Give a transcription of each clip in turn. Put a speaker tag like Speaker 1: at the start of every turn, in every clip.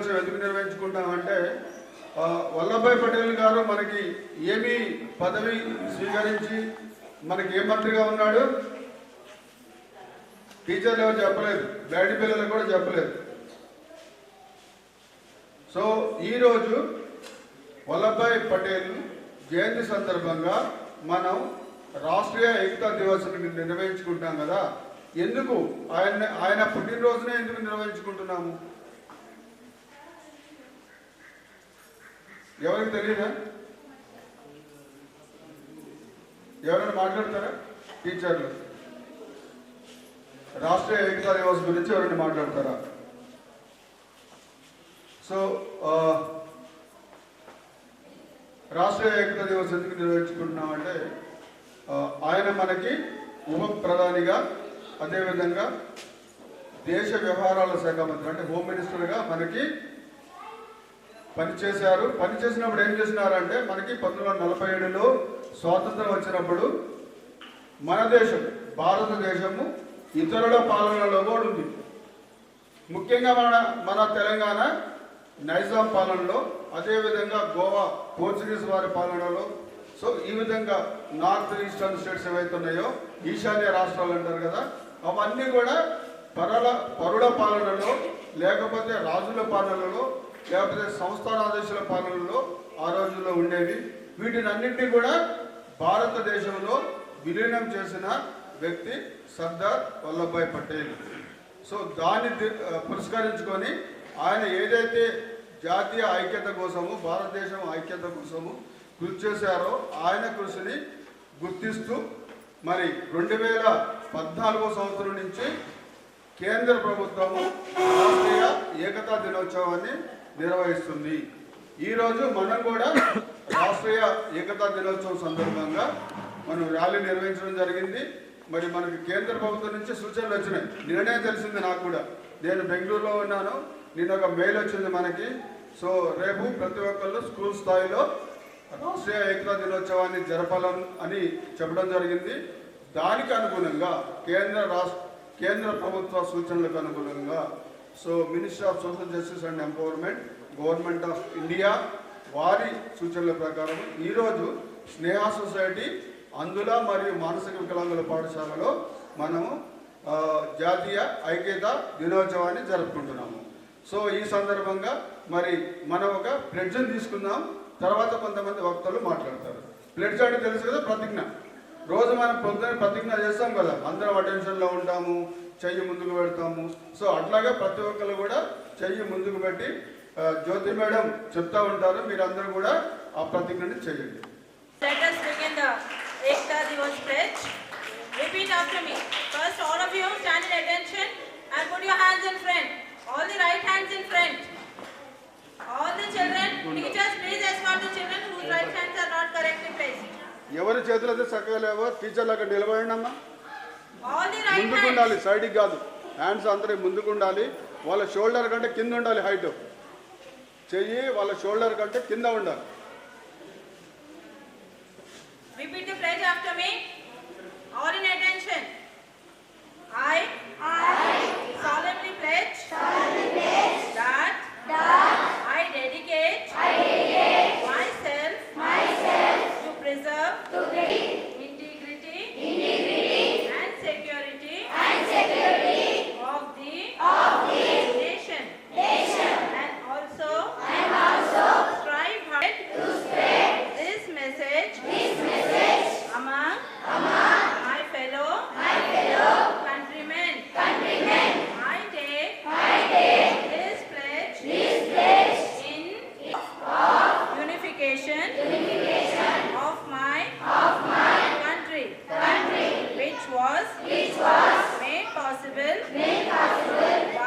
Speaker 1: దినోత్సవం ఎందుకు నిర్వహించుకుంటామంటే వల్లభాయ్ పటేల్ గారు మనకి ఏమి పదవి స్వీకరించి మనకి ఏ మంత్రిగా ఉన్నాడు? టీచర్లు ఎవరు చెప్పలేదు. బ్యాడి పిల్లలు కూడా చెప్పలేదు. సో ఈరోజు వల్లభాయ్ పటేల్ జయంతి సందర్భంగా మనం రాష్ట్రీయ ఏకతా దివస్ నిర్వహించుకుంటాం కదా. ఎందుకు? ఆయన ఆయన పుట్టినరోజునే ఎందుకు నిర్వహించుకుంటున్నాము? ఎవరికి తెలియదా? ఎవరైనా మాట్లాడతారా? టీచర్లు. రాష్ట్రీయ ఏకతా దివస్ గురించి ఎవరైనా మాట్లాడతారా? సో రాష్ట్రీయ ఏకతా దివస్ ఎందుకు నిర్వహించుకుంటున్నామంటే ఆయన మనకి ఉప ప్రధానిగా అదేవిధంగా దేశ వ్యవహారాల శాఖ మంత్రి అంటే హోమ్ మినిస్టర్గా మనకి పనిచేశారు. పనిచేసినప్పుడు ఏం చేసినారంటే మనకి పంతొమ్మిది వందల నలభై ఏడులో స్వాతంత్రం వచ్చినప్పుడు మన దేశం భారతదేశము ఇతరుల పాలనలో కూడా ఉంది. ముఖ్యంగా మన మన తెలంగాణ నైజాం పాలనలో అదేవిధంగా గోవా పోర్చుగీస్ వారి పాలనలో. సో ఈ విధంగా నార్త్ ఈస్టర్న్ స్టేట్స్ ఏవైతే ఉన్నాయో ఈశాన్య రాష్ట్రాలు అంటారు కదా అవన్నీ కూడా పరల పరుల పాలనలో లేకపోతే రాజుల పాలనలో లేకపోతే సంస్థానాదేశాల పాలనలో ఆ రోజుల్లో ఉండేవి. వీటిని అన్నింటినీ కూడా భారతదేశంలో విలీనం చేసిన వ్యక్తి సర్దార్ వల్లభాయ్ పటేల్. సో దాన్ని పురస్కరించుకొని ఆయన ఏదైతే జాతీయ ఐక్యత కోసము భారతదేశం ఐక్యత కోసము కృషి చేశారో ఆయన కృషిని గుర్తిస్తూ మరి రెండు వేల పద్నాలుగో సంవత్సరం నుంచి కేంద్ర ప్రభుత్వము రాష్ట్రీయ ఏకతా దినోత్సవాన్ని నిర్వహిస్తుంది. ఈరోజు మనం కూడా రాష్ట్రీయ ఏకతా దినోత్సవం సందర్భంగా మనం ర్యాలీ నిర్వహించడం జరిగింది. మరి మనకి కేంద్ర ప్రభుత్వం నుంచి సూచనలు వచ్చినాయి. నిన్ననే తెలిసింది నాకు కూడా. నేను బెంగళూరులో ఉన్నాను. నిన్న ఒక మెయిల్ వచ్చింది మనకి. సో రేపు ప్రతి ఒక్కళ్ళు స్కూల్ స్థాయిలో రాష్ట్రీయ ఏకతా దినోత్సవాన్ని జరపాలని అని చెప్పడం జరిగింది. దానికి అనుగుణంగా కేంద్ర రాష్ట్ర కేంద్ర ప్రభుత్వ సూచనలకు అనుగుణంగా so minister of social justice and empowerment government of India వారి సూచనల ప్రకారం ఈరోజు స్నేహ సొసైటీ అందుల మరియు మానసిక వికలాంగుల పాఠశాలలో మనము జాతీయ ఐక్యత దినోత్సవాన్ని జరుపుకుంటున్నాము. సో ఈ సందర్భంగా మరి మనం ఒక ప్లెడ్జ్ని తీసుకుందాం. తర్వాత కొంతమంది వక్తలు మాట్లాడతారు. ప్లెడ్జ్ అంటే తెలుసు కదా ప్రతిజ్ఞ. రోజు మనం ప్రతిజ్ఞ చేస్తాం కదా అందరం అటెన్షన్లో ఉంటాము చెయ్యి ముందుకు పెడతాము సో అట్లాగే ప్రతి ఒక్కరు కూడా చెయ్యి ముందుకు పెట్టి జ్యోతి మేడం చెప్తా ఉంటారు మీరందరూ కూడా ఆ ప్రతిజ్ఞని చేయండి
Speaker 2: Let us begin the Ekta Diwas pledge. Repeat after me. First, all of you stand in attention and put your hands in front. All the right hands in front. All the children, teachers, please escort the children whose right hands are not correctly placed.
Speaker 1: ఎవరి చేతులు అయితే చక్కగా లేవో టీచర్లు అక్కడ నిలబడండి అమ్మా ముందుకు. ఉండాలి సైడ్కి కాదు హ్యాండ్స్ అందరి ముందుకు ఉండాలి వాళ్ళ షోల్డర్ కంటే కింద ఉండాలి హైట్ చెయ్యి వాళ్ళ షోల్డర్ కంటే కింద ఉండాలి
Speaker 2: Repeat the pledge after me. All in attention. I, solemnly which was made possible, made possible.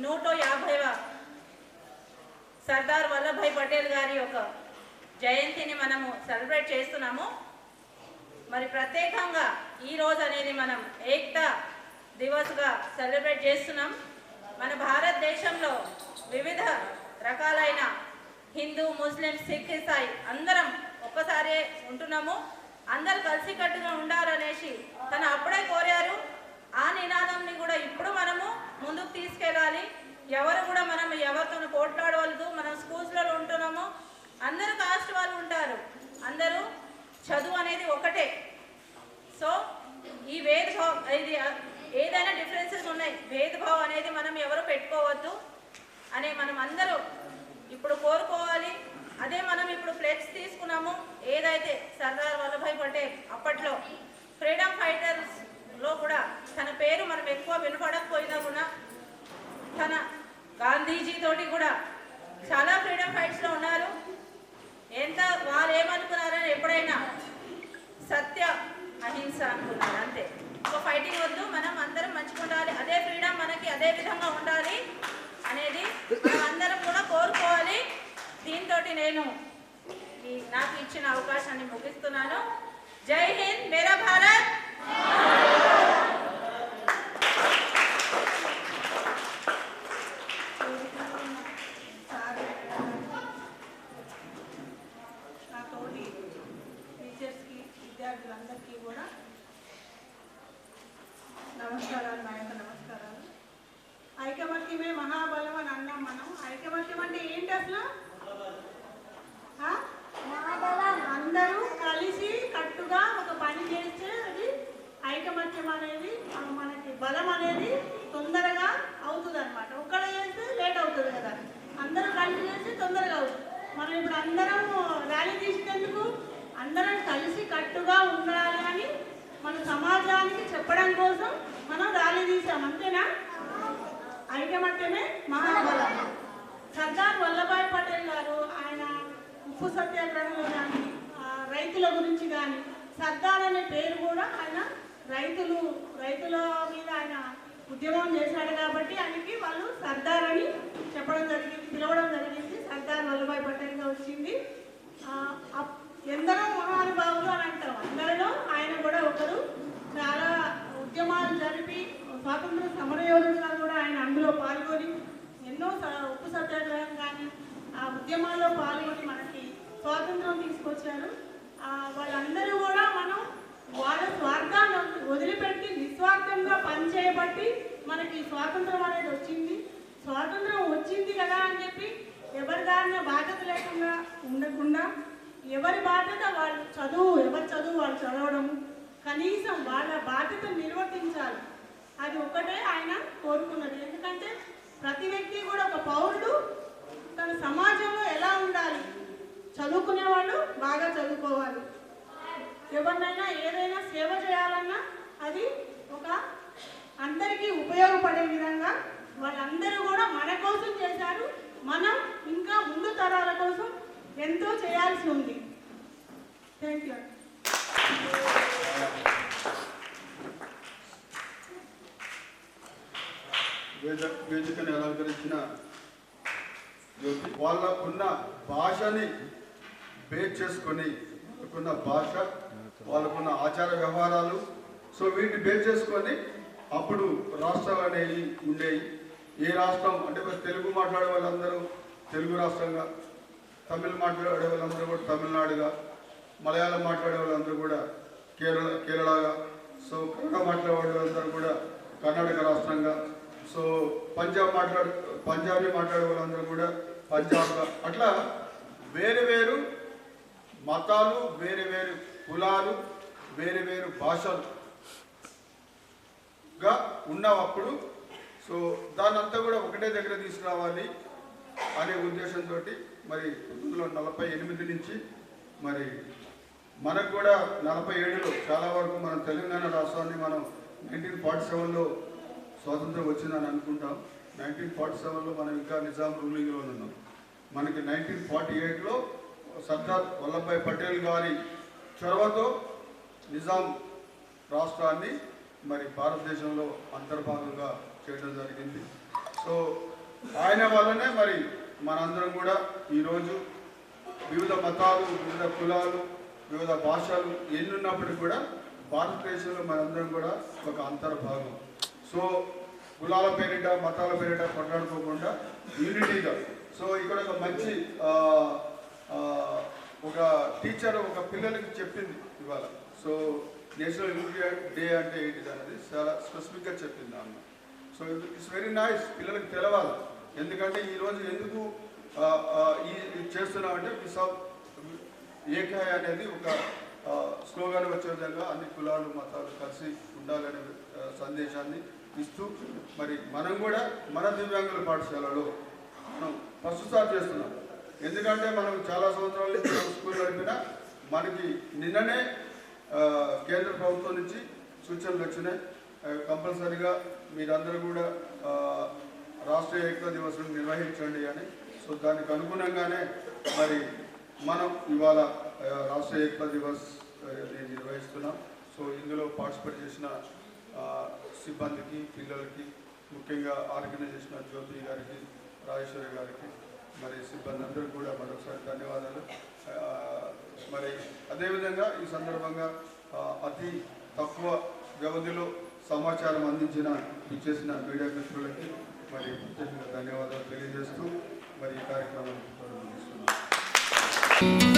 Speaker 2: నూట యాభైవ సర్దార్ వల్లభాయ్ పటేల్ గారి యొక్క జయంతిని మనము సెలబ్రేట్ చేస్తున్నాము. మరి ప్రత్యేకంగా ఈ రోజు అనేది మనం ఏక్తా దివస్గా సెలబ్రేట్ చేస్తున్నాం. మన భారతదేశంలో వివిధ రకాలైన హిందూ ముస్లిం సిక్ ఇసాయి అందరం ఒక్కసారే ఉంటున్నాము. అందరు కలిసికట్టుగా ఉండాలనేసి తను అప్పుడే కోరారు. ఆ నినాదంని కూడా ఇప్పుడు మనము ముందుకు తీసుకెళ్ళాలి. ఎవరు కూడా మనం ఎవరితో పోట్లాడవలదు. మనం స్కూల్స్లలో ఉంటున్నాము. అందరూ కాస్ట్ వాళ్ళు ఉంటారు. అందరూ చదువు అనేది ఒకటే. సో ఈ భేదభావం ఇది ఏదైనా డిఫరెన్సెస్ ఉన్నాయి. భేదభావం అనేది మనం ఎవరు పెట్టుకోవద్దు అనే మనం అందరూ ఇప్పుడు కోరుకోవాలి. అదే మనం ఇప్పుడు ఫ్లెక్స్ తీసుకున్నాము. ఏదైతే సర్దార్ వల్లభాయ్ పటేల్ అప్పట్లో ఫ్రీడమ్ ఫైటర్స్ లో కూడా తన పేరు మనం ఎక్కువ వినపడకపోయినా కూడా తన గాంధీజీ తోటి కూడా చాలా ఫ్రీడమ్ ఫైట్స్లో ఉన్నారు. ఎంత వాళ్ళు ఏమనుకున్నారని ఎప్పుడైనా సత్య అహింస అనుకున్నారు అంతే. ఒక ఫైటింగ్ వద్దు మనం అందరం మంచిగా ఉండాలి అదే ఫ్రీడమ్ మనకి అదే విధంగా ఉండాలి అనేది మనం అందరం కూడా కోరుకోవాలి. దీంతో నేను నాకు ఇచ్చిన అవకాశాన్ని ముగిస్తున్నాను. జై హింద్ మేరా భారత్
Speaker 3: నా తోటి టీచర్స్కి విద్యార్థులందరికీ కూడా నమస్కారాలు నా యొక్క నమస్కారాలు ఐకమత్యమే మహాబలం అని అన్నాం మనం ఐకమత్యం అంటే ఏంటి అసలు ఆ? అందరూ కలిసి కట్టుగా ఒక పని చేస్తే అది ఐకమత్యం అనేది ఆ, మనకి బలం అనేది తొందరగా అవుతుంది అనమాట ఒక్కడ చేస్తే లేట్ అవుతుంది కదా అందరూ కలిసి చేస్తే తొందరగా అవుతుంది మనం ఇప్పుడు అందరం ర్యాలీ తీసినందుకు అందరం కలిసి కట్టుగా ఉండాలి అని మన సమాజానికి చెప్పడం కోసం మనం ర్యాలీ తీసాం అంతేనా? ఐకమత్యమే మహాబలం. సర్దార్ వల్లభాయ్ పటేల్ గారు ఆయన ఉప్పు సత్యాగ్రహంలో కానీ రైతుల గురించి కానీ సర్దార్ అనే పేరు కూడా ఆయన రైతులు రైతుల మీద ఆయన ఉద్యమం చేశాడు కాబట్టి ఆయనకి వాళ్ళు సర్దార్ అని చెప్పడం జరిగింది పిలవడం జరిగింది. సర్దార్ వల్లభాయ్ పటేల్గా వచ్చింది. అప్- ఎందరో మహానుభావులు అని అంటాం అందరిలో ఆయన కూడా ఒకరు. చాలా ఉద్యమాలు జరిపి స్వాతంత్ర సమరయోధుడుగా కూడా ఆయన అందులో పాల్గొని ఎన్నో ఉప్పు సత్యాగ్రహం కానీ ఆ ఉద్యమాల్లో పాల్గొని మనకి స్వాతంత్రం తీసుకొచ్చారు. వాళ్ళందరూ కూడా మనం వాళ్ళ స్వార్థాన్ని వదిలిపెట్టి నిస్వార్థంగా పనిచేయబట్టి మనకి స్వాతంత్రం అనేది వచ్చింది. స్వాతంత్రం వచ్చింది కదా అని చెప్పి ఎవరి దారిన బాధ్యత లేకుండా ఉండకుండా ఎవరి బాధ్యత వాళ్ళు చదువు ఎవరి చదువు వాళ్ళు చదవడము కనీసం వాళ్ళ బాధ్యత నిర్వర్తించాలి. అది ఒకటే ఆయన కోరుకున్నది. ఎందుకంటే ప్రతి వ్యక్తి కూడా ఒక పౌరుడు తన సమాజంలో ఎలా ఉండాలి? చదువుకునే వాళ్ళు బాగా చదువుకోవాలి. ఎవరినైనా ఏదైనా సేవ చేయాలన్నా అది ఒక అందరికీ ఉపయోగపడే విధంగా వాళ్ళందరూ కూడా మన కోసం చేశారు. మనం ఇంకా ముందు తరాల కోసం ఎంతో చేయాల్సి ఉంది. థ్యాంక్ యూ
Speaker 1: వేద వేదికని అలంకరించిన జ్యోతి. వాళ్ళకున్న భాషని బేస్ చేసుకొని వాళ్ళకున్న భాష వాళ్ళకున్న ఆచార వ్యవహారాలు. సో వీటిని బేస్ చేసుకొని అప్పుడు రాష్ట్రాలు అనేవి ఉండేవి. ఏ రాష్ట్రం? అంటే తెలుగు మాట్లాడే వాళ్ళందరూ తెలుగు రాష్ట్రంగా తమిళ్ మాట్లాడే వాళ్ళందరూ కూడా తమిళనాడుగా. మలయాళం మాట్లాడే వాళ్ళందరూ కూడా కేరళ కేరళగా. సో కన్నడ మాట్లాడే వాళ్ళందరూ కూడా కర్ణాటక రాష్ట్రంగా. సో పంజాబ్ మాట్లాడు పంజాబీ మాట్లాడే వాళ్ళందరూ కూడా పంజాబ్గా. అట్లా వేరు వేరు మతాలు వేరు వేరు కులాలు వేరు వేరు భాషలుగా ఉన్నప్పుడు సో దాన్నంతా కూడా ఒకటే దగ్గర తీసుకురావాలి అనే ఉద్దేశంతో మరి పంతొమ్మిది నలభై ఎనిమిది నుంచి మరి మనకు కూడా నలభై ఏడులో చాలా వరకు మనం తెలంగాణ రాష్ట్రాన్ని మనం నైన్టీన్ ఫార్టీ సెవెన్లో స్వాతంత్రం వచ్చిందని అనుకుంటాం. నైన్టీన్ ఫార్టీ సెవెన్లో మనం ఇంకా నిజాం రూలింగ్లో ఉన్నాం. మనకి నైన్టీన్ ఫార్టీ ఎయిట్లో సర్దార్ వల్లభాయ్ పటేల్ గారి చొరవతో నిజాం రాష్ట్రాన్ని మరి భారతదేశంలో అంతర్భాగంగా చేయడం జరిగింది. సో ఆయన వల్లనే మరి మనందరం కూడా ఈరోజు వివిధ మతాలు వివిధ కులాలు వివిధ భాషలు ఎన్ని ఉన్నప్పటికీ కూడా భారతదేశంలో మనందరం కూడా ఒక అంతర్భాగం. సో కులాల పేరిట మతాల పేరిట కొట్లాడుకోకుండా యూనిటీగా. సో ఇక్కడ ఒక మంచి ఒక టీచర్ ఒక పిల్లలకి చెప్పింది ఇవాళ. సో నేషనల్ యూనిటీ డే అంటే ఏంటిది అనేది చాలా స్పెసిఫిక్గా చెప్పింది ఆమె. సో ఇట్స్ వెరీ నైస్ పిల్లలకి తెలవాలి. ఎందుకంటే ఈరోజు ఎందుకు ఈ ఇది చేస్తున్నామంటే విసవ్ ఏకాయ అనేది ఒక స్లోగాన్ వచ్చే విధంగా అన్ని కులాలు మతాలు కలిసి ఉండాలనే సందేశాన్ని ఇస్తూ మరి మనం కూడా మన దివ్యాంగుల పాఠశాలలో మనం ఫస్ట్ స్టార్ట్ చేస్తున్నాం. ఎందుకంటే మనం చాలా సంవత్సరాలు స్కూల్ నడిపినా మనకి నిన్ననే కేంద్ర ప్రభుత్వం నుంచి సూచనలు వచ్చినాయి. కంపల్సరీగా కంపల్సరిగా మీరందరూ కూడా రాష్ట్రీయ ఏకతా దివసం నిర్వహించండి అని. సో దానికి అనుగుణంగానే మరి మనం ఇవాళ రాష్ట్ర ఏకతా దివస్ నిర్వహిస్తున్నాం. సో ఇందులో పార్టిసిపేట్ చేసిన సిబ్బందికి పిల్లలకి ముఖ్యంగా ఆర్గనైజ్ చేసిన జ్యోతి గారికి రాజేశ్వరి గారికి మరి సిబ్బంది అందరూ కూడా మరొకసారి ధన్యవాదాలు. మరి అదేవిధంగా ఈ సందర్భంగా అతి తక్కువ వ్యవధిలో సమాచారం అందించిన ఇచ్చేసిన మీడియా మిత్రులకి మరి ప్రత్యేకంగా ధన్యవాదాలు తెలియజేస్తూ మరి ఈ కార్యక్రమం Thank you.